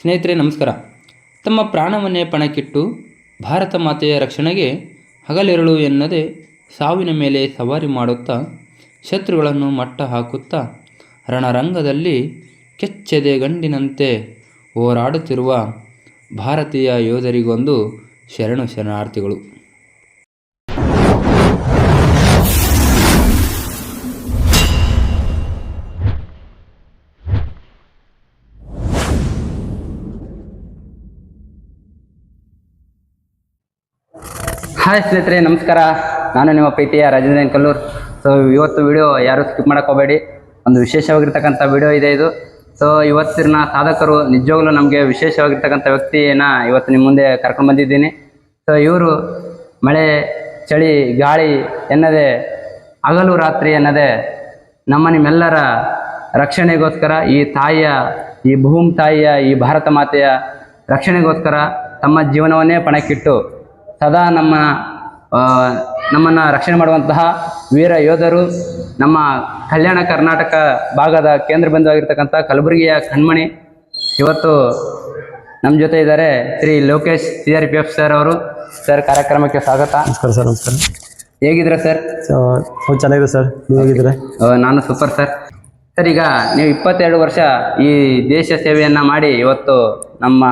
ಸ್ನೇಹಿತರೆ, ನಮಸ್ಕಾರ. ತಮ್ಮ ಪ್ರಾಣವನ್ನೇ ಪಣಕ್ಕಿಟ್ಟು ಭಾರತ ಮಾತೆಯ ರಕ್ಷಣೆಗೆ ಹಗಲೆರಳು ಎನ್ನದೆ ಸಾವಿನ ಮೇಲೆ ಸವಾರಿ ಮಾಡುತ್ತಾ ಶತ್ರುಗಳನ್ನು ಮಟ್ಟ ಹಾಕುತ್ತಾ ರಣರಂಗದಲ್ಲಿ ಕೆಚ್ಚೆದೆ ಗಂಡಿನಂತೆ ಹೋರಾಡುತ್ತಿರುವ ಭಾರತೀಯ ಯೋಧರಿಗೊಂದು ಶರಣು ಶರಣಾರ್ಥಿಗಳು. ಹಾಯ್ ಸ್ನೇಹಿತರೆ, ನಮಸ್ಕಾರ. ನಾನು ನಿಮ್ಮ ಪ್ರೀತಿಯ ರಾಜೇಂದ್ರ ಕಲ್ಲೂರ್. ಸೊ ಇವತ್ತು ವಿಡಿಯೋ ಯಾರು ಸ್ಕಿಪ್ ಮಾಡೋಕೋಬೇಡಿ ಹೋಗಬೇಡಿ. ಒಂದು ವಿಶೇಷವಾಗಿರ್ತಕ್ಕಂಥ ವಿಡಿಯೋ ಇದೆ ಇದು. ಸೊ ಇವತ್ತಿನ ಸಾಧಕರು ನಿಜವಾಗ್ಲೂ ನಮಗೆ ವಿಶೇಷವಾಗಿರ್ತಕ್ಕಂಥ ವ್ಯಕ್ತಿಯನ್ನ ಇವತ್ತು ನಿಮ್ಮ ಮುಂದೆ ಕರ್ಕೊಂಡು ಬಂದಿದ್ದೀನಿ. ಸೊ ಇವರು ಮಳೆ, ಚಳಿ, ಗಾಳಿ ಎನ್ನದೆ, ಹಗಲು ರಾತ್ರಿ ಎನ್ನದೆ ನಮ್ಮ ನಿಮ್ಮೆಲ್ಲರ ರಕ್ಷಣೆಗೋಸ್ಕರ ಈ ತಾಯಿಯ, ಈ ಭೂಮಿ ತಾಯಿಯ, ಈ ಭಾರತ ಮಾತೆಯ ರಕ್ಷಣೆಗೋಸ್ಕರ ತಮ್ಮ ಜೀವನವನ್ನೇ ಪಣಕ್ಕಿಟ್ಟು ಸದಾ ನಮ್ಮ ನಮ್ಮನ್ನು ರಕ್ಷಣೆ ಮಾಡುವಂತಹ ವೀರ ಯೋಧರು ನಮ್ಮ ಕಲ್ಯಾಣ ಕರ್ನಾಟಕ ಭಾಗದ ಕೇಂದ್ರ ಬಿಂದುವಾಗಿರ್ತಕ್ಕಂಥ ಕಲಬುರಗಿಯ ಕಣ್ಮಣಿ. ಇವತ್ತು ನಮ್ಮ ಜೊತೆ ಇದ್ದಾರೆ Shri Lokesh C R P F sir ಅವರು. ಸರ್ ಕಾರ್ಯಕ್ರಮಕ್ಕೆ ಸ್ವಾಗತ. ನಮಸ್ಕಾರ ಸರ್ ನಮಸ್ಕಾರ. ಹೇಗಿದ್ರೆ ಸರ್? ಚೆನ್ನಾಗಿದೆ ಸರ್. ನೀವು ಹೇಗಿದ್ದೀರಾ? ನಾನು ಸೂಪರ್ ಸರ್. ಸರ್ ಈಗ ನೀವು ಇಪ್ಪತ್ತೆರಡು ವರ್ಷ ಈ ದೇಶ ಸೇವೆಯನ್ನು ಮಾಡಿ ಇವತ್ತು ನಮ್ಮ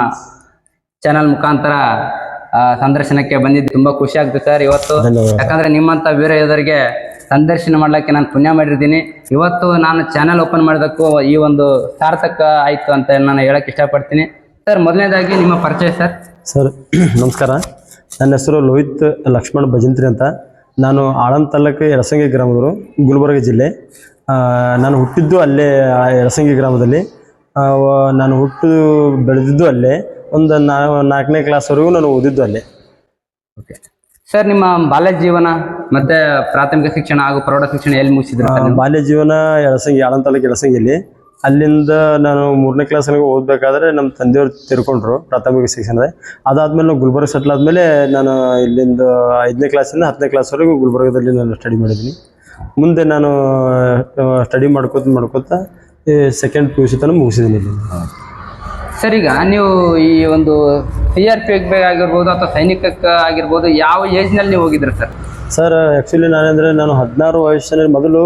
ಚಾನಲ್ ಮುಖಾಂತರ ಸಂದರ್ಶನಕ್ಕೆ ಬಂದಿದ್ದು. ತುಂಬಾ ಖುಷಿ ಆಗ್ತದೆ ಸರ್ ಇವತ್ತು. ಯಾಕಂದ್ರೆ ನಿಮ್ಮಂತ ವೀರ ಯೋಧರಿಗೆ ಸಂದರ್ಶನ ಮಾಡ್ಲಿಕ್ಕೆ ನಾನು ಪುಣ್ಯ ಮಾಡಿರ್ತೀನಿ. ಇವತ್ತು ನಾನು ಚಾನೆಲ್ ಓಪನ್ ಮಾಡೋದಕ್ಕೂ ಈ ಒಂದು ಸಾರ್ಥಕ ಆಯ್ತು ಅಂತ ನಾನು ಹೇಳಕ್ ಇಷ್ಟಪಡ್ತೀನಿ. ಸರ್ ಮೊದಲನೇದಾಗಿ ನಿಮ್ಮ ಪರಿಚಯ ಸರ್. ಸರ್ ನಮಸ್ಕಾರ. ನನ್ನ ಹೆಸರು ಲೋಹಿತ್ ಲಕ್ಷ್ಮಣ್ ಭಜಂತ್ರಿ ಅಂತ. ನಾನು ಆಳಂದ್ ತಾಲೂಕು ಯಲಸಂಗಿ ಗ್ರಾಮದವರು ಗುಲ್ಬರ್ಗ ಜಿಲ್ಲೆ. ನಾನು ಹುಟ್ಟಿದ್ದು ಅಲ್ಲೇ ಎರಸಂಗಿ ಗ್ರಾಮದಲ್ಲಿ. ನಾನು ಹುಟ್ಟು ಬೆಳೆದಿದ್ದು ಅಲ್ಲೇ. ಒಂದು ನಾ ನಾಲ್ಕನೇ ಕ್ಲಾಸ್ವರೆಗೂ ನಾನು ಓದಿದ್ದು ಅಲ್ಲಿ. ಓಕೆ ಸರ್ ನಿಮ್ಮ ಬಾಲ್ಯ ಜೀವನ ಮತ್ತೆ ಪ್ರಾಥಮಿಕ ಶಿಕ್ಷಣ ಹಾಗೂ ಪ್ರೌಢ ಶಿಕ್ಷಣ ಎಲ್ಲಿ ಮುಗಿಸಿದ್ರು ಬಾಲ್ಯ ಜೀವನ ಎಳಸಂಗಿ ಆಳಂದ್ ತಾಲೂಕು ಇಲ್ಲಿ ಅಲ್ಲಿಂದ ನಾನು ಮೂರನೇ ಕ್ಲಾಸ್ನಾಗ ಓದಬೇಕಾದ್ರೆ ನಮ್ಮ ತಂದೆಯವರು ತಿರ್ಕೊಂಡ್ರು ಪ್ರಾಥಮಿಕ ಶಿಕ್ಷಣದ. ಅದಾದ್ಮೇಲೆ ನಾವು ಗುಲ್ಬರ್ಗ ಸೆಟ್ಲ್ ಆದ್ಮೇಲೆ ನಾನು ಇಲ್ಲಿಂದ ಐದನೇ ಕ್ಲಾಸಿಂದ ಹತ್ತನೇ ಕ್ಲಾಸ್ವರೆಗೂ ಗುಲ್ಬರ್ಗದಲ್ಲಿ ನಾನು ಸ್ಟಡಿ ಮಾಡಿದ್ದೀನಿ. ಮುಂದೆ ನಾನು ಸ್ಟಡಿ ಮಾಡ್ಕೋತ ಮಾಡ್ಕೋತ ಸೆಕೆಂಡ್ ಪಿ ಯು ಸಿ ತನಕ ಮುಗಿಸಿದ್ದೀನಿ ಇಲ್ಲಿ. ಸರ್ ಈಗ ನೀವು ಈ ಒಂದು ಸಿ ಆರ್ ಪಿ ಆಗಿರ್ಬೋದು ಅಥವಾ ಸೈನಿಕಕ್ಕೆ ಆಗಿರ್ಬೋದು ಯಾವ ಏಜ್ನಲ್ಲಿ ನೀವು ಹೋಗಿದ್ರಿ ಸರ್? ಸರ್ ಆ್ಯಕ್ಚುಲಿ ನಾನೆಂದರೆ ನಾನು ಹದಿನಾರು ವಯಸ್ಸಿನಲ್ಲಿ ಮೊದಲು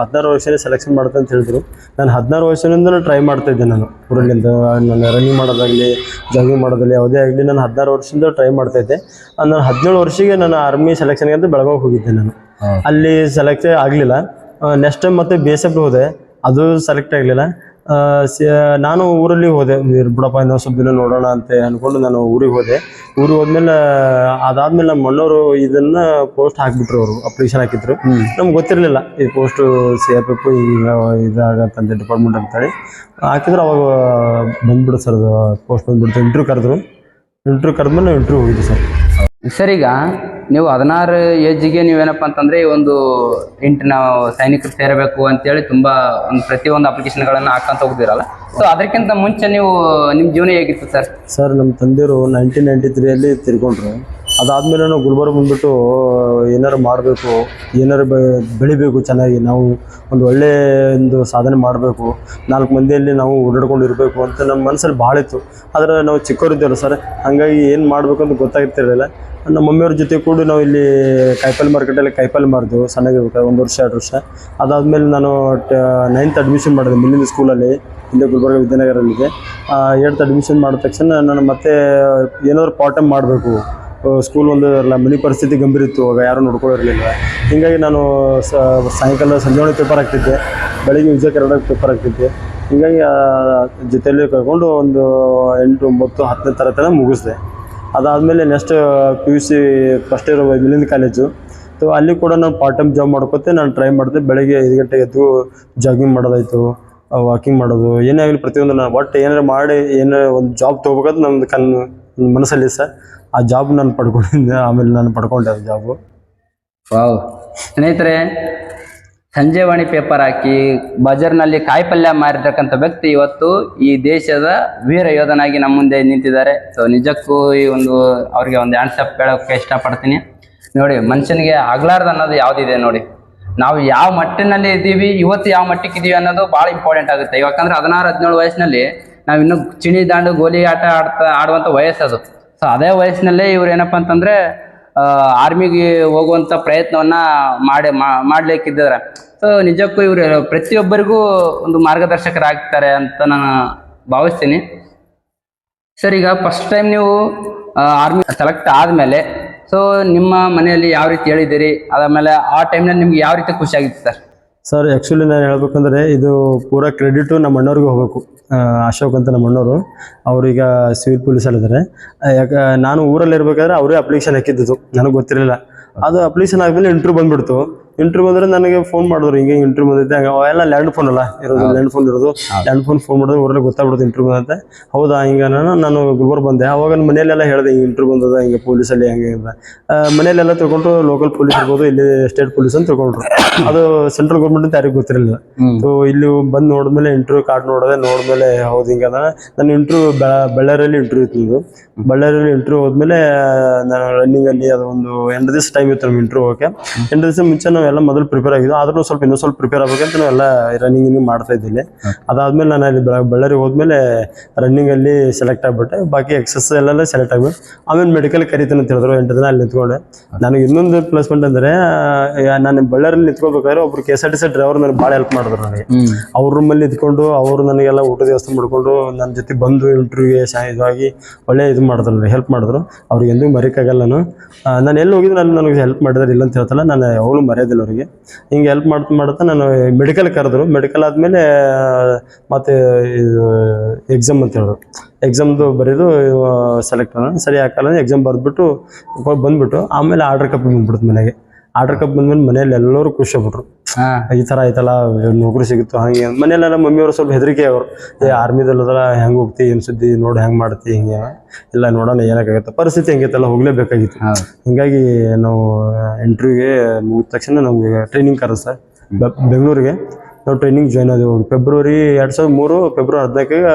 ಹದಿನಾರು ವಯಸ್ಸಿನಲ್ಲಿ ಸೆಲೆಕ್ಷನ್ ಮಾಡ್ತೆ ಅಂತ ಹೇಳಿದ್ರು. ನಾನು ಹದಿನಾರು ವಯಸ್ಸಿನಿಂದ ಟ್ರೈ ಮಾಡ್ತಾ ಇದ್ದೆ ನಾನು ಊರಲ್ಲಿಂದ. ನಾನು ರನ್ನಿಂಗ್ ಮಾಡೋದಾಗಲಿ ಜಾಗಿಂಗ್ ಮಾಡೋದಾಗಲಿ ಯಾವುದೇ ಆಗಲಿ ನಾನು ಹದಿನಾರು ವರ್ಷದಿಂದ ಟ್ರೈ ಮಾಡ್ತಾ ಇದ್ದೆ. ನಾನು ಹದಿನೇಳು ವರ್ಷಕ್ಕೆ ನಾನು ಆರ್ಮಿ ಸೆಲೆಕ್ಷನ್ಗೆ ಅಂತ ಬೆಳಗಾವಿಗೆ ಹೋಗಿದ್ದೆ ನಾನು. ಅಲ್ಲಿ ಸೆಲೆಕ್ಟ್ ಆಗಲಿಲ್ಲ. ನೆಕ್ಸ್ಟ್ ಟೈಮ್ ಮತ್ತೆ ಬಿ ಎಸ್ ಎಫ್ ಹೋದೆ. ಅದು ಸೆಲೆಕ್ಟ್ ಆಗಲಿಲ್ಲ. ನಾನು ಊರಲ್ಲಿ ಹೋದೆ. ಬಿಡಪ್ಪ ಇನ್ನೊಂದು ಸ್ವಲ್ಪ ದಿನ ನೋಡೋಣ ಅಂತ ಅಂದ್ಕೊಂಡು ನಾನು ಊರಿಗೆ ಹೋದೆ. ಊರಿಗೆ ಹೋದ್ಮೇಲೆ ಅದಾದ್ಮೇಲೆ ನಮ್ಮ ಮಣ್ಣವರು ಇದನ್ನ ಪೋಸ್ಟ್ ಹಾಕ್ಬಿಟ್ರು ಅವರು ಅಪ್ಲಿಕೇಶನ್ ಹಾಕಿದ್ರು. ನಮ್ಗೆ ಗೊತ್ತಿರಲಿಲ್ಲ ಈ ಪೋಸ್ಟು ಸೇರ್ಬೇಕು ಈಗ ಇದಾಗತ್ತಂತೆ ಡಿಪಾರ್ಟ್ಮೆಂಟ್ ಅಂತೇಳಿ. ಹಾಕಿದ್ರು ಅವಾಗ ಬಂದ್ಬಿಡು ಸರ್ ಅದು ಪೋಸ್ಟ್ ಬಂದ್ಬಿಡ್ತು. ಇಂಟ್ರ್ಯೂ ಕರೆದ್ರು. ಇಂಟ್ರ್ಯೂ ಕರೆದ್ಮೇಲೆ ನಾವು ಇಂಟ್ರ್ಯೂ ಹೋಗಿದ್ದೆ ಸರ್. ಸರ್, ಈಗ ನೀವು ಹದಿನಾರು ಏಜ್ಗೆ ನೀವೇನಪ್ಪ ಅಂತಂದ್ರೆ ಈ ಒಂದು ಇಂಟು ನಾವು ಸೈನಿಕರು ಸೇರಬೇಕು ಅಂತೇಳಿ ತುಂಬಾ ಒಂದು ಪ್ರತಿಯೊಂದು ಅಪ್ಲಿಕೇಶನ್ಗಳನ್ನು ಹಾಕಂತ ಹೋಗ್ದಿರಲ್ಲ ಸೊ ಅದಕ್ಕಿಂತ ಮುಂಚೆ ನೀವು ನಿಮ್ಮ ಜೀವನ ಹೇಗಿತ್ತು ಸರ್? ಸರ್, ನಮ್ಮ ತಂದೆಯವರು ನೈನ್ಟೀನ್ ನೈಂಟಿ ತ್ರೀಯಲ್ಲಿ ತಿರ್ಕೊಂಡ್ರು. ಅದಾದಮೇಲೆ ನಾವು ಗುಲ್ಬರ್ಗ ಬಂದ್ಬಿಟ್ಟು, ಏನಾರು ಮಾಡಬೇಕು, ಏನಾರು ಬೆಳಿಬೇಕು ಚೆನ್ನಾಗಿ, ನಾವು ಒಂದು ಒಳ್ಳೆ ಒಂದು ಸಾಧನೆ ಮಾಡಬೇಕು. ನಾಲ್ಕು ಮಂದಿಯಲ್ಲಿ ನಾವು ಓಡಾಡ್ಕೊಂಡು ಇರಬೇಕು ಅಂತ ನಮ್ಮ ಮನಸ್ಸಲ್ಲಿ ಭಾಳ ಇತ್ತು. ಆದರೆ ನಾವು ಚಿಕ್ಕವರಿದ್ದೇವೆ ಸರ್. ಹಾಗಾಗಿ ಏನು ಮಾಡಬೇಕು ಅಂತ ಗೊತ್ತಾಗ್ತಿರಲಿಲ್ಲ. ನಮ್ಮ ಮಮ್ಮಿಯವ್ರ ಜೊತೆ ಕೂಡ ನಾವು ಇಲ್ಲಿ ಕಾಯಿಪಲ್ಲೆ ಮಾರ್ಕೆಟಲ್ಲಿ ಕಾಯಿಪಲ್ಲೆ ಮಾರಿದೆವು, ಸಣ್ಣಗಿರ್ಬೇಕಾದ್ರೆ ಒಂದು ವರ್ಷ, ಎರಡು ವರ್ಷ. ಅದಾದಮೇಲೆ ನಾನು ನೈನ್ತ್ ಅಡ್ಮಿಷನ್ ಮಾಡಿದೆ, ಮುಂದಿನ ಸ್ಕೂಲಲ್ಲಿ ಇಲ್ಲೇ ಗುಲ್ಬರ್ಗ ವಿದ್ಯಾನಗರಲ್ಲಿದೆ. ಏಳ್ತ್ ಅಡ್ಮಿಷನ್ ಮಾಡಿದ ತಕ್ಷಣ ನಾನು ಮತ್ತೆ ಏನಾದರೂ ಪಾರ್ಟ್ ಟೈಮ್ ಮಾಡಬೇಕು. ಸ್ಕೂಲ್ ಒಂದು ಇರಲ್ಲ ಮನೆ ಪರಿಸ್ಥಿತಿ ಗಂಭೀರ ಇತ್ತು, ಆಗ ಯಾರೂ ನೋಡ್ಕೊಳ್ಳಿರಲಿಲ್ಲ. ಹೀಗಾಗಿ ನಾನು ಸಾಯಂಕಾಲ ಸಂಜೆ ಪೇಪರ್ ಆಗ್ತಿದ್ದೆ ಬೆಳಿಗ್ಗೆ ವಿಜಯ ಕರ್ನಾಟಕ ಪೇಪರ್ ಆಗ್ತಿದ್ದೆ ಹೀಗಾಗಿ ಜೊತೆಯಲ್ಲಿ ಕರ್ಕೊಂಡು ಒಂದು ಎಂಟು, ಒಂಬತ್ತು, ಹತ್ತನೇ ತರಗತಿನ ಮುಗಿಸ್ದೆ. ಅದಾದಮೇಲೆ next P U C first year Milinda college so ಅಲ್ಲಿ ಕೂಡ ನಾನು ಪಾರ್ಟ್ ಟೈಮ್ ಜಾಬ್ ಮಾಡ್ಕೊತೆ, ನಾನು ಟ್ರೈ ಮಾಡಿದೆ. ಬೆಳಗ್ಗೆ ಐದು ಗಂಟೆಗೆ ಎದ್ದು ಜಾಗಿಂಗ್ ಮಾಡೋದಾಯಿತು ವಾಕಿಂಗ್ ಮಾಡೋದು. ಏನೇ ಆಗಲಿ ಪ್ರತಿಯೊಂದು ನಾನು, ಒಟ್ಟು ಏನಾರು ಮಾಡಿ, ಏನಾರ ಒಂದು ಜಾಬ್ ತೊಗೋಬೇಕಂತ ನಮ್ಮದು ಕನ್ ಮನಸ್ಸಲ್ಲಿ ಸರ್ ಆ ಜಾಬ್ ನಾನು ಪಡ್ಕೊಂಡಿದ್ದೆ, ಆಮೇಲೆ ನಾನು ಪಡ್ಕೊಂಡೆ ಆ ಜಾಬು ವಾವ್. ಸ್ನೇಹಿತರೆ, ಸಂಜೆವಾಣಿ ಪೇಪರ್ ಹಾಕಿ ಬಜಾರ್ನಲ್ಲಿ ಕಾಯಿಪಲ್ಯ ಮಾರಿರ್ತಕ್ಕಂಥ ವ್ಯಕ್ತಿ ಇವತ್ತು ಈ ದೇಶದ ವೀರ ಯೋಧನಾಗಿ ನಮ್ಮ ಮುಂದೆ ನಿಂತಿದ್ದಾರೆ. ಸೊ ನಿಜಕ್ಕೂ ಈ ಒಂದು ಅವ್ರಿಗೆ ಒಂದು ಆನ್ಸಪ್ ಹೇಳೋಕ್ಕೆ ಇಷ್ಟಪಡ್ತೀನಿ. ನೋಡಿ, ಮನುಷ್ಯನಿಗೆ ಆಗ್ಲಾರ್ದು ಅನ್ನೋದು ಯಾವುದಿದೆ ನೋಡಿ. ನಾವು ಯಾವ ಮಟ್ಟಿನಲ್ಲಿ ಇದ್ದೀವಿ, ಇವತ್ತು ಯಾವ ಮಟ್ಟಕ್ಕೆ ಇದ್ದೀವಿ ಅನ್ನೋದು ಭಾಳ ಇಂಪಾರ್ಟೆಂಟ್ ಆಗುತ್ತೆ. ಯಾಕಂದ್ರೆ ಹದಿನಾರು, ಹದಿನೇಳು ವಯಸ್ಸಿನಲ್ಲಿ ನಾವಿನ್ನು ಚಿಣಿ ದಾಂಡು ಗೋಲಿ ಆಟ ಆಡ್ತಾ, ಆಡುವಂಥ ವಯಸ್ಸು ಅದು ಸೊ ಅದೇ ವಯಸ್ಸಿನಲ್ಲೇ ಇವ್ರು ಏನಪ್ಪ ಅಂತಂದ್ರೆ ಆರ್ಮಿಗೆ ಹೋಗುವಂಥ ಪ್ರಯತ್ನವನ್ನ ಮಾಡಿ ಮಾಡ್ಲಿಕ್ಕಿದ್ದಾರೆ ಸೊ ನಿಜಕ್ಕೂ ಇವರು ಪ್ರತಿಯೊಬ್ಬರಿಗೂ ಒಂದು ಮಾರ್ಗದರ್ಶಕರಾಗ್ತಾರೆ ಅಂತ ನಾನು ಭಾವಿಸ್ತೀನಿ. ಸರ್, ಈಗ ಫಸ್ಟ್ ಟೈಮ್ ನೀವು ಆರ್ಮಿ ಸೆಲೆಕ್ಟ್ ಆದಮೇಲೆ ಸೊ ನಿಮ್ಮ ಮನೆಯಲ್ಲಿ ಯಾವ ರೀತಿ ಹೇಳಿದ್ದೀರಿ? ಅದಾದಮೇಲೆ ಆ ಟೈಮ್ನಲ್ಲಿ ನಿಮ್ಗೆ ಯಾವ ರೀತಿ ಖುಷಿ ಆಗಿತ್ತು ಸರ್? ಸರ್ ಆ್ಯಕ್ಚುಲಿ ನಾನು ಹೇಳ್ಬೇಕಂದ್ರೆ ಇದು ಪೂರ ಕ್ರೆಡಿಟು ನಮ್ಮ ಅಣ್ಣವ್ರಿಗೆ ಹೋಗಬೇಕು. ಅಶೋಕ್ ಅಂತ ನಮ್ಮ ಅಣ್ಣವರು. ಅವ್ರೀಗ ಸಿವಿಲ್ ಪೊಲೀಸಲ್ಲಿದ್ದಾರೆ ಯಾಕೆ, ನಾನು ಊರಲ್ಲಿ ಇರಬೇಕಾದ್ರೆ ಅವರೇ ಅಪ್ಲಿಕೇಶನ್ ಹಾಕಿದ್ದು ನನಗೆ ಗೊತ್ತಿರಲಿಲ್ಲ. ಅದು ಅಪ್ಲಿಕೇಶನ್ ಆದಮೇಲೆ ಇಂಟ್ರ್ಯೂ ಬಂದ್ಬಿಡ್ತು. ಇಂಟ್ರ್ಯೂ ಬಂದ್ರೆ ನನಗೆ ಫೋನ್ ಮಾಡಿದ್ರು ಹಿಂಗೆ ಇಂಟರ್ವ್ಯೂ ಬಂದೈತೆ. ಹಂಗೆ ಅವೆಲ್ಲ ಲ್ಯಾಂಡ್ ಫೋನ್ ಅಲ್ಲ ಇರೋದು ಲ್ಯಾಂಡ್ ಫೋನ್ ಇರೋದು. ಲ್ಯಾಂಡ್ ಫೋನ್ ಫೋನ್ ಮಾಡಿದ್ರೆ ಊರಲ್ಲಿ ಗೊತ್ತಾಗ್ಬಿಡುತ್ತೆ ಇಂಟರ್ವ್ಯೂ ಅಂತ ಹೌದಾ ಹಿಂಗೆ ನಾನು ನಾನು ಗುಲ್ಬರ್ಗ ಬಂದೆ. ಅವಾಗ ನನ್ನ ಮನೆಯಲ್ಲೆಲ್ಲ ಹೇಳಿದೆ ಹಿಂಗೆ ಇಂಟರ್ವ್ಯೂ ಬಂದದ ಹಿಂಗೆ ಪೊಲೀಸಲ್ಲಿ ಹಂಗೆ ಅಂತ ಮನೆಯಲ್ಲೆಲ್ಲ ತಿಳ್ಕೊಂಡು ಲೋಕಲ್ ಪೊಲೀಸ್ ಇರ್ಬೋದು ಇಲ್ಲಿ ಸ್ಟೇಟ್ ಪೊಲೀಸ್ ಅಂತ ತಗೊಂಡ್ರು ಅದು ಸೆಂಟ್ರಲ್ ಗೌರ್ಮೆಂಟ್ ಅಂತ ಯಾರಿಗೂ ಗೊತ್ತಿರಲಿಲ್ಲ. ಸೊ ಇಲ್ಲಿ ಬಂದು ನೋಡಿದ್ಮೇಲೆ ಇಂಟರ್ವ್ಯೂ ಕಾರ್ಡ್ ನೋಡಿದೆ ನೋಡಿದ್ಮೇಲೆ ಹೌದು ಹಿಂಗೆ ಅದ. ನನ್ನ ಇಂಟರ್ವ್ಯೂ ಬಳ್ಳಾರಿಯಲ್ಲಿ ಇಂಟರ್ವ್ಯೂ ಇತ್ತು ಬಳ್ಳಾರಿಯಲ್ಲಿ ಇಂಟರ್ವ್ಯೂ ಹೋದ್ಮೇಲೆ ನಾನು ರನ್ನಿಂಗಲ್ಲಿ ಅದು ಒಂದು ಎಂಟು ದಿವಸ ಟೈಮ್ ಇತ್ತು ನಮ್ಮ ಇಂಟರ್ವ್ಯೂ ಓಕೆ ಎಂಟು ದಿವಸ ಮುಂಚೆ ನಾವೆಲ್ಲ ಮೊದಲು ಪ್ರಿಪೇರ್ ಆಗಿದ್ದು ಆದ್ರೂ ಸ್ವಲ್ಪ ಇನ್ನೂ ಸ್ವಲ್ಪ ಪ್ರಿಪೇರ್ ಆಗ್ಬೇಕಂತ ಎಲ್ಲ ರನ್ನಿಂಗ್ ಮಾಡ್ತಾ ಇದ್ದೀನಿ. ಅದಾದ್ಮೇಲೆ ನಾನು ಅಲ್ಲಿ ಬೆಳ- ಬಳ್ಳಾರಿ ಹೋದ್ಮೇಲೆ ರನ್ನಿಂಗ್ ಅಲ್ಲಿ ಸೆಲೆಕ್ಟ್ ಆಗ್ಬಿಟ್ಟೆ. ಬಾಕಿ ಎಕ್ಸಸ್ ಎಲ್ಲ ಸೆಲೆಕ್ಟ್ ಆಗ್ಬಿಟ್ಟು ಆಮೇಲೆ ಮೆಡಿಕಲ್ ಕರಿತೀನಿ ಅಂತ ಹೇಳಿದ್ರು ಎಂಟು ದಿನ ಅಲ್ಲಿ ನಿಂತ್ಕೊಂಡೆ. ನನಗೆ ಇನ್ನೊಂದು ಪ್ಲೇಸ್ಮೆಂಟ್ ಅಂದ್ರೆ ನಾನು ಬಳ್ಳಾರಿಯಲ್ಲಿ ನಿಂತ್ಕೋಬೇಕಾದ್ರೆ ಒಬ್ರು K S R T C driver ನನಗೆ ಭಾಳ ಹೆಲ್ಪ್ ಮಾಡಿದ್ರು ನನಗೆ. ಅವ್ರ ರೂಮಲ್ಲಿ ಇದ್ಕೊಂಡು ಅವರು ನನಗೆಲ್ಲ ಊಟದ ವ್ಯವಸ್ಥೆ ಮಾಡಿಕೊಂಡು ನನ್ನ ಜೊತೆ ಬಂದು ಇಂಟರ್ವ್ಯೂಗೆ ಸಹಾಯವಾಗಿ ಇದಾಗಿ ಒಳ್ಳೆ ಇದು ಮಾಡಿದ್ರು ನನಗೆ ಹೆಲ್ಪ್ ಮಾಡಿದ್ರು. ಅವ್ರಿಗೆ ಎಂದೂ ಮರೆಯೋಕ್ಕಾಗಲ್ಲ ನಾನು. ನಾನು ಎಲ್ಲಿ ಹೋಗಿದ್ರು ಅಲ್ಲಿ ನನಗೆ ಹೆಲ್ಪ್ ಮಾಡಿದ್ರೆ ಇಲ್ಲ ಅಂತ ಹೇಳ್ತಲ್ಲ ನಾನು ಯಾವಾಗಲೂ ಮರೆಯೋದಿಲ್ಲ ಅವರಿಗೆ. ಹಿಂಗೆ ಹೆಲ್ಪ್ ಮಾಡ್ತಾ ಮಾಡ್ತಾ ನಾನು ಮೆಡಿಕಲ್ ಕರೆದ್ರು. ಮೆಡಿಕಲ್ ಆದಮೇಲೆ ಮತ್ತೆ ಎಕ್ಸಾಮ್ ಅಂತ ಹೇಳಿದ್ರು. ಎಕ್ಸಾಮ್ದು ಬರೆದು ಸೆಲೆಕ್ಟ್ ಸರಿ ಹಾಕಲ್ಲ ಎಕ್ಸಾಮ್ ಬರೆದ್ಬಿಟ್ಟು ಬಂದ್ಬಿಟ್ಟು, ಆಮೇಲೆ ಆರ್ಡ್ರ್ ಕಪ್ ಬಂದ್ಬಿಡ್ತು ಮನೆಗೆ. ಆರ್ಡರ್ ಕಪ್ ಬಂದ್ಮೇಲೆ ಮನೇಲಿ ಎಲ್ಲರೂ ಖುಷಿ ಆಗ್ಬಿಟ್ರು ಈ ತರ ಆಯ್ತಲ್ಲ ನೌಕರಿ ಸಿಗುತ್ತು ಹಾಗೆ. ಮನೆಯಲ್ಲೆಲ್ಲ ಮಮ್ಮಿಯವರು ಸ್ವಲ್ಪ ಹೆದರಿಕೆ ಅವರು. ಏ ಆರ್ಮಿದಲ್ಲದಲ್ಲ ಹೆಂಗ್ ಹೋಗ್ತಿ ಏನ್ ಸುದ್ದಿ ನೋಡಿ ಹೆಂಗ್ ಮಾಡ್ತಿ ಹಿಂಗೆ. ಇಲ್ಲ ನೋಡೋಣ ಏನಕ್ಕಾಗತ್ತೆ ಪರಿಸ್ಥಿತಿ ಹೆಂಗೈತಲ್ಲ ಹೋಗಲೇಬೇಕಾಗಿತ್ತು. ಹಿಂಗಾಗಿ ನಾವು ಇಂಟರ್ವ್ಯೂಗೆ ಮುಗಿದ ತಕ್ಷಣ ನಮ್ಗೆ ಟ್ರೈನಿಂಗ್ ಕರ ಸರ್ ಬೆಂಗಳೂರಿಗೆ. ನಾವು ಟ್ರೈನಿಂಗ್ ಜಾಯ್ನ್ ಆದೆವು. ಫೆಬ್ರವರಿ ಎರಡು ಸಾವಿರದ ಮೂರು ಫೆಬ್ರವರಿ ಹದಿನಾಲ್ಕಿಗೆ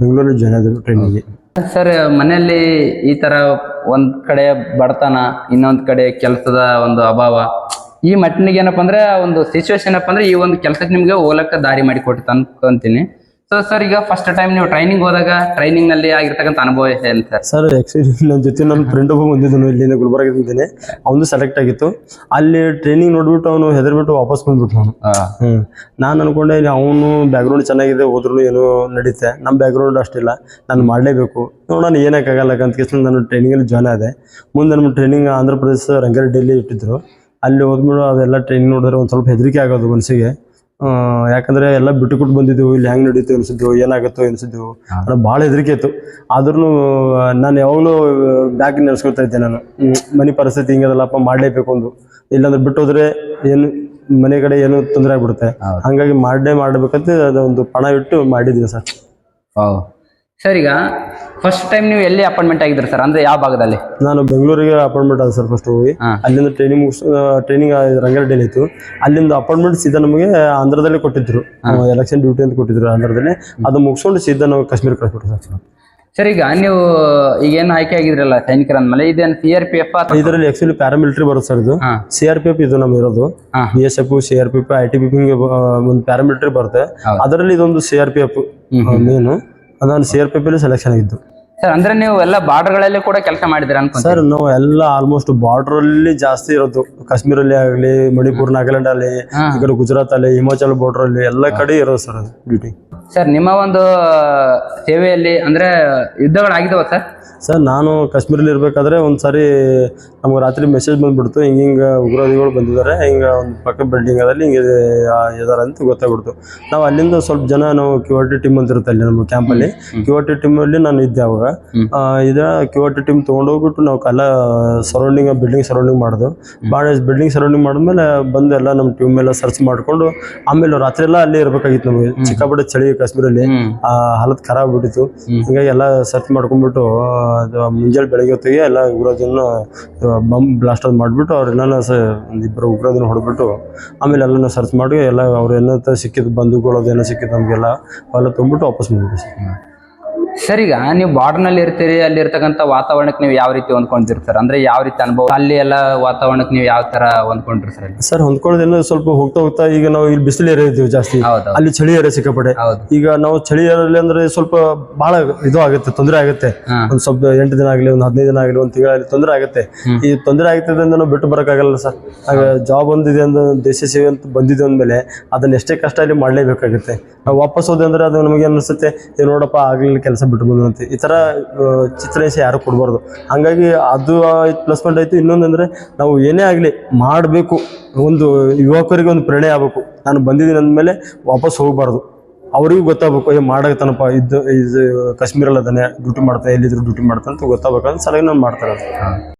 ಬೆಂಗಳೂರಿಗೆ ಜಾಯ್ನ್ ಆದೆವು ಟ್ರೈನಿಂಗ್ಗೆ ಸರ್, ಮನೆಯಲ್ಲಿ ಈ ತರ ಒಂದ್ ಕಡೆ ಬಡತನ, ಇನ್ನೊಂದ್ ಕಡೆ ಕೆಲಸದ ಒಂದು ಅಭಾವ. ಈ ಮಟ್ಟನಿಗೆ ಏನಪ್ಪ ಅಂದ್ರೆ ಒಂದು ಸಿಚುವೇಶನ್ ಏನಪ್ಪ ಅಂದ್ರೆ, ಈ ಒಂದು ಕೆಲಸಕ್ಕೆ ನಿಮ್ಗೆ ಹೋಗ್ಲಕ್ಕ ದಾರಿ ಮಾಡಿ ಕೊಟ್ಟು ಅನ್ಕೊಂತೀನಿ. ಸೊ ಸರ್ ಈಗ ಫಸ್ಟ್ ಟೈಮ್ ನೀವು ಟ್ರೈನಿಂಗ್ ಹೋದಾಗ ಟ್ರೈನಿಂಗ್ನಲ್ಲಿ ಆಗಿರ್ತಕ್ಕಂಥ ಅನುಭವ ಏನು ಸರ್ ಸರ್ ಆಕ್ಚುಲಿ ನನ್ನ ಜೊತೆ ನನ್ನ ಫ್ರೆಂಡ್ ಒಬ್ಬ ಬಂದಿದ್ದನು ಇಲ್ಲಿಂದ ಗುಲ್ಬರ್ಗದಿಂದನೇ ಅವನು ಸೆಲೆಕ್ಟ್ ಆಗಿತ್ತು. ಅಲ್ಲಿ ಟ್ರೈನಿಂಗ್ ನೋಡ್ಬಿಟ್ಟು ಅವನು ಹೆದರ್ಬಿಟ್ಟು ವಾಪಸ್ ಬಂದ್ಬಿಟ್ಟು ನಾನು ನಾನು ಅನ್ಕೊಂಡೆ ಅವನು ಬ್ಯಾಕ್ಗ್ರೌಂಡ್ ಚೆನ್ನಾಗಿದೆ ಹೋದ್ರೂ ಏನು ನಡೀತೆ. ನಮ್ಮ ಬ್ಯಾಕ್ಗ್ರೌಂಡ್ ಅಷ್ಟಿಲ್ಲ ನಾನು ಮಾಡಲೇಬೇಕು. ನೋಡೋಣ ಏನಕ್ಕಾಗಲ್ಲ ಅಂತ ಕೇಸ್ ನಾನು ಟ್ರೈನಿಂಗಲ್ಲಿ ಜಾಯ್ನ್ ಆದೆ. ಮುಂದೆ ನಮ್ಮ ಟ್ರೈನಿಂಗ್ ಆಂಧ್ರ ಪ್ರದೇಶ ರಂಗಾರೆಡ್ಡಿಯಲ್ಲಿ ಇಟ್ಟಿದ್ರು. ಅಲ್ಲಿ ಹೋದ್ಮೇಲೆ ಅದೆಲ್ಲ ಟ್ರೈನಿಂಗ್ ನೋಡಿದ್ರೆ ಒಂದು ಸ್ವಲ್ಪ ಹೆದರಿಕೆ ಆಗೋದು ಮನಸ್ಸಿಗೆ. ಯಾಕಂದ್ರೆ ಎಲ್ಲ ಬಿಟ್ಟು ಕೊಟ್ಟು ಬಂದಿದ್ದೆವು ಇಲ್ಲಿ ಹೆಂಗ್ ನಡೀತು ಅನ್ಸಿದ್ವು ಏನಾಗುತ್ತೋ ಅನ್ಸಿದ್ವು ಅನ್ನೋ ಭಾಳ ಹೆದರಿಕೆ ಇತ್ತು. ಆದ್ರೂ ನಾನು ಯಾವಾಗಲೂ ಬ್ಯಾಗ್ ನೆನೆಸ್ಕೊತಾ ಇದ್ದೆ ನಾನು. ಮನೆ ಪರಿಸ್ಥಿತಿ ಹಿಂಗದಲ್ಲಪ್ಪ ಮಾಡಲೇಬೇಕು ಒಂದು ಇಲ್ಲಾಂದ್ರೆ ಬಿಟ್ಟು ಹೋದ್ರೆ ಏನು ಮನೆ ಕಡೆ ಏನು ತೊಂದರೆ ಆಗ್ಬಿಡುತ್ತೆ. ಹಂಗಾಗಿ ಮಾಡೇ ಮಾಡ್ಬೇಕಂತ ಅದೊಂದು ಪಣ ಇಟ್ಟು ಮಾಡಿದ್ದೀನಿ ಸರ್. ಸರ್ ಈಗ ಫಸ್ಟ್ ಟೈಮ್ ನೀವು ಎಲ್ಲಿ ಅಪಾಯಿಂಟ್ಮೆಂಟ್ ಆಗಿದ್ರಿ ಸರ್ ಅಂದ್ರೆ ಯಾವ ಭಾಗದಲ್ಲಿ? ನಾನು ಬೆಂಗಳೂರಿಗೆ ಅಪಾಯಿಂಟ್ಮೆಂಟ್ ಆದ ಸರ್ ಫಸ್ಟ್ ಹೋಗಿ. ಅಲ್ಲಿಂದ ಟ್ರೈನಿಂಗ್ ಟ್ರೈನಿಂಗ್ ರಂಗಾರೆಡ್ಡಿಯಲ್ಲಿ ಇತ್ತು. ಅಲ್ಲಿಂದ ಅಪಾಯಿಂಟ್ಮೆಂಟ್ ಸೀದಾ ನಮಗೆ ಆಂಧ್ರದಲ್ಲಿ ಕೊಟ್ಟಿದ್ರು. ಎಲೆಕ್ಷನ್ ಡ್ಯೂಟಿ ಅಂತ ಕೊಟ್ಟಿದ್ರು ಆಂಧ್ರದಲ್ಲಿ. ಅದು ಮುಗಿಸ್ಕೊಂಡು ಸೀದಾ ನಾವು ಕಾಶ್ಮೀರ ಕಳಿಸ್ಬಿಟ್ರು ಸರ್ ಸರ್ ಈಗ ನೀವು ಈಗೇನು ಆಯ್ಕೆ ಆಗಿದ್ರಲ್ಲ ಸೈನಿಕರ ಅಂದ್ಮೇಲೆ ಇದೇನು ಸಿ ಆರ್ ಪಿ ಎಫ್ ಇದರಲ್ಲಿ ಆಕ್ಚುಲಿ ಪ್ಯಾರಾಮಿಲಿಟರಿ ಬರುತ್ತೆ ಸರ್ ಇದು. ಸಿ ಆರ್ ಪಿ ಎಫ್ ಇದು ನಮ್ಗೆ ಇರೋದು. B S F C R P F I T B P ಒಂದು ಪ್ಯಾರಾಮಿಲಿಟರಿ ಬರುತ್ತೆ. ಅದರಲ್ಲಿ ಇದೊಂದು C R P F main ನಾನು ಸಿ ಆರ್ ಪಿ ಪಿಲು ಸೆಲೆಕ್ಷನ್ ಆಗಿದ್ದು. ಸರ್ ಅಂದ್ರೆ ನೀವು ಎಲ್ಲ ಬಾರ್ಡರ್ಗಳಲ್ಲಿ ಕೂಡ ಕೆಲಸ ಮಾಡಿದಿರ ಅಂತ ಸರ್ ನಾವು ಎಲ್ಲ ಆಲ್ಮೋಸ್ಟ್ ಬಾರ್ಡರ್ ಅಲ್ಲಿ ಜಾಸ್ತಿ ಇರೋದು. ಕಾಶ್ಮೀರಲ್ಲಿ ಆಗಲಿ ಮಣಿಪುರ್ ನಾಗಾಲ್ಯಾಂಡ್ ಅಲ್ಲಿ ಈಗ ಈ ಕಡೆ ಗುಜರಾತ್ ಅಲ್ಲಿ ಹಿಮಾಚಲ್ ಬಾರ್ಡರ್ ಅಲ್ಲಿ ಎಲ್ಲ ಕಡೆ ಇರೋದು ಸರ್ ಡ್ಯೂಟಿ ಸರ್ ನಿಮ್ಮ ಒಂದು ಸೇವೆಯಲ್ಲಿ ಅಂದ್ರೆ ಯುದ್ಧಗಳಾಗಿದಾವ ಸರ್ ಸರ್ ನಾನು ಕಾಶ್ಮೀರಲ್ಲಿ ಇರಬೇಕಾದ್ರೆ ಒಂದು ಸಾರಿ ನಮ್ಗೆ ರಾತ್ರಿ ಮೆಸೇಜ್ ಬಂದ್ಬಿಡ್ತು. ಹಿಂಗ ಹಿಂಗ ಉಗ್ರವಾದಿಗಳು ಬಂದಿದ್ದಾರೆ. ಹಿಂಗ ಒಂದು ಪಕ್ಕ ಬಿಲ್ಡಿಂಗ್ ಅಲ್ಲಿ ಹಿಂಗೆ ಇದಾರೆ ಅಂತ ಗೊತ್ತಾಗ್ಬಿಡ್ತು. ನಾವು ಅಲ್ಲಿಂದ ಸ್ವಲ್ಪ ಜನ ನಾವು ಕ್ಯೂಆರ್ಟಿ ಟೀಮ್ ಅಂತ ಇರುತ್ತೆ ಅಲ್ಲಿ ನಮ್ಮ ಕ್ಯಾಂಪಲ್ಲಿ ಟೀಮ್ ಟೀಮಲ್ಲಿ ನಾನು ಇದ್ದೆ ಅವಾಗ. ಆ, ಇದ ಕ್ಯೂಆರ್ಟಿ ಟೀಮ್ ತೊಗೊಂಡೋಗ್ಬಿಟ್ಟು ನಾವು ಎಲ್ಲ ಸರೌಂಡಿಂಗ್ ಬಿಲ್ಡಿಂಗ್ ಸರೌಂಡಿಂಗ್ ಮಾಡಿದ್ವು. ಭಾಳ ಬಿಲ್ಡಿಂಗ್ ಸರೌಂಡಿಂಗ್ ಮಾಡಿದ್ಮೇಲೆ ಬಂದು ಎಲ್ಲ ನಮ್ಮ ಟೀಮ್ ಎಲ್ಲ ಸರ್ಚ್ ಮಾಡ್ಕೊಂಡು ಆಮೇಲೆ ರಾತ್ರಿ ಎಲ್ಲ ಅಲ್ಲೇ ಇರಬೇಕಾಗಿತ್ತು ನಮಗೆ. ಚಿಕ್ಕಾಪಟ್ಟೆ ಚಳಿ ಕಾಶ್ಮೀರಲ್ಲಿ ಆ ಹಾಲತ್ ಖರಾಬ್ ಬಿಟ್ಟಿತ್ತು ಹಿಂಗಾಗಿ ಎಲ್ಲ ಸರ್ಚ್ ಮಾಡ್ಕೊಂಡ್ಬಿಟ್ಟು ಅದು ಮುಂಜಾನೆ ಬೆಳಗ್ಗೆ ಹೊತ್ತಿಗೆ ಎಲ್ಲ ಉಗ್ರದನ್ನ ಬಂಬ್ ಬ್ಲಾಸ್ಟ್ ಅದು ಮಾಡಿಬಿಟ್ಟು ಅವ್ರೆಲ್ಲ ಸ ಒಂದು ಇಬ್ಬರು ಉಗ್ರದನ್ನ ಹೊಡೆದ್ಬಿಟ್ಟು ಆಮೇಲೆ ಎಲ್ಲ ಸರ್ಚ್ ಮಾಡಿ ಎಲ್ಲ ಅವ್ರು ಏನಂತ ಸಿಕ್ಕಿದ್ದು ಬಂದೂಕಗಳು ಏನೋ ಸಿಕ್ಕಿದ್ದು ನಮಗೆಲ್ಲ ಅವೆಲ್ಲ ತುಂಬಿಟ್ಟು ವಾಪಸ್ ಬಂದ್ಬಿಟ್ಟು ಸರ್ ಈಗ ನೀವು ಬಾರ್ಡರ್ನಲ್ಲಿ ಇರ್ತೀರಿ ಅಲ್ಲಿ ಇರ್ತಕ್ಕಂಥ ವಾತಾವರಣಕ್ಕೆ ನೀವು ಯಾವ ರೀತಿ ಹೊಂದ್ಕೊಂಡಿರ್ತಾರೆ ಅಂದ್ರೆ ಯಾವ ರೀತಿ ಅನುಭವ? ಅಲ್ಲಿ ಎಲ್ಲ ವಾತಾವರಣಕ್ಕೆ ನೀವು ಯಾವ ತರ ಹೊಂದ್ಕೊಂಡಿರ್ತಾರೆ ಸರ್ ಹೊಂದ್ಕೊಳ್ಳೋದೇನು ಸ್ವಲ್ಪ ಹೋಗ್ತಾ ಹೋಗ್ತಾ ಈಗ ನಾವು ಇಲ್ಲಿ ಬಿಸಿಲು ಏರಿಯಾ ಇದ್ದೀವಿ ಜಾಸ್ತಿ. ಹೌದು ಅಲ್ಲಿ ಚಳಿ ಏರಿಯಾ ಸಿಕ್ಕಾಪಟ್ಟೆ. ಹೌದು. ಈಗ ನಾವು ಚಳಿ ಏರಿಯಲ್ಲಿ ಅಂದ್ರೆ ಸ್ವಲ್ಪ ಬಹಳ ಇದು ಆಗುತ್ತೆ ತೊಂದರೆ ಆಗುತ್ತೆ. ಹಾ. ಒಂದ್ ಸ್ವಲ್ಪ ಎಂಟು ದಿನ ಆಗಲಿ ಒಂದು ಹದಿನೈದು ದಿನ ಆಗಲಿ ಒಂದು ತಿಂಗಳಲ್ಲಿ ತೊಂದರೆ ಆಗುತ್ತೆ. ಈ ತೊಂದರೆ ಆಗ್ತದೆ ನಾವು ಬಿಟ್ಟು ಬರೋಕ್ಕಾಗಲ್ಲ ಸರ್. ಆಗ ಜಾಬ್ ಒಂದಿದೆ ಅಂದ್ರೆ ದೇಶ ಸೇವೆ ಅಂತ ಬಂದಿದೆ ಅಂದ್ಮೇಲೆ ಅದನ್ನ ಎಷ್ಟೇ ಕಷ್ಟ ಅಲ್ಲಿ ಮಾಡಲೇಬೇಕಾಗುತ್ತೆ. ನಾವು ವಾಪಸ್ ಹೋದೆ ಅಂದ್ರೆ ಅದು ನಮಗೆ ಅನಿಸುತ್ತೆ? ಏ ನೋಡಪ್ಪ ಆಗಲಿಲ್ಲ ಕೆಲಸ. ಬಿಟ್ಟು ಬಂದಂತೆ ಈ ಥರ ಚಿತ್ರಹಿಂಸೆ ಯಾರು ಕೊಡಬಾರ್ದು. ಹಾಗಾಗಿ ಅದು ಪ್ಲಸ್ ಪಾಯಿಂಟ್ ಆಯಿತು. ಇನ್ನೊಂದಂದ್ರೆ, ನಾವು ಏನೇ ಆಗಲಿ ಮಾಡಬೇಕು. ಒಂದು ಯುವಕರಿಗೆ ಒಂದು ಪ್ರೇರಣೆ ಆಗಬೇಕು. ನಾನು ಬಂದಿದ್ದೀನಿ ಅಂದಮೇಲೆ ವಾಪಸ್ ಹೋಗಬಾರ್ದು. ಅವ್ರಿಗೂ ಗೊತ್ತಾಗಬೇಕು, ಏ ಮಾಡತ್ತನಪ್ಪ ಇದು ಇದು ಕಾಶ್ಮೀರಲ್ಲಿ ಅದನ್ನೇ ಡ್ಯೂಟಿ ಮಾಡ್ತಾ, ಎಲ್ಲಿದ್ರು ಡ್ಯೂಟಿ ಮಾಡ್ತಾ ಅಂತ ಗೊತ್ತಾಗಬೇಕಂತ ಸಲಹೆ ನಾನು ಮಾಡ್ತಾರೆ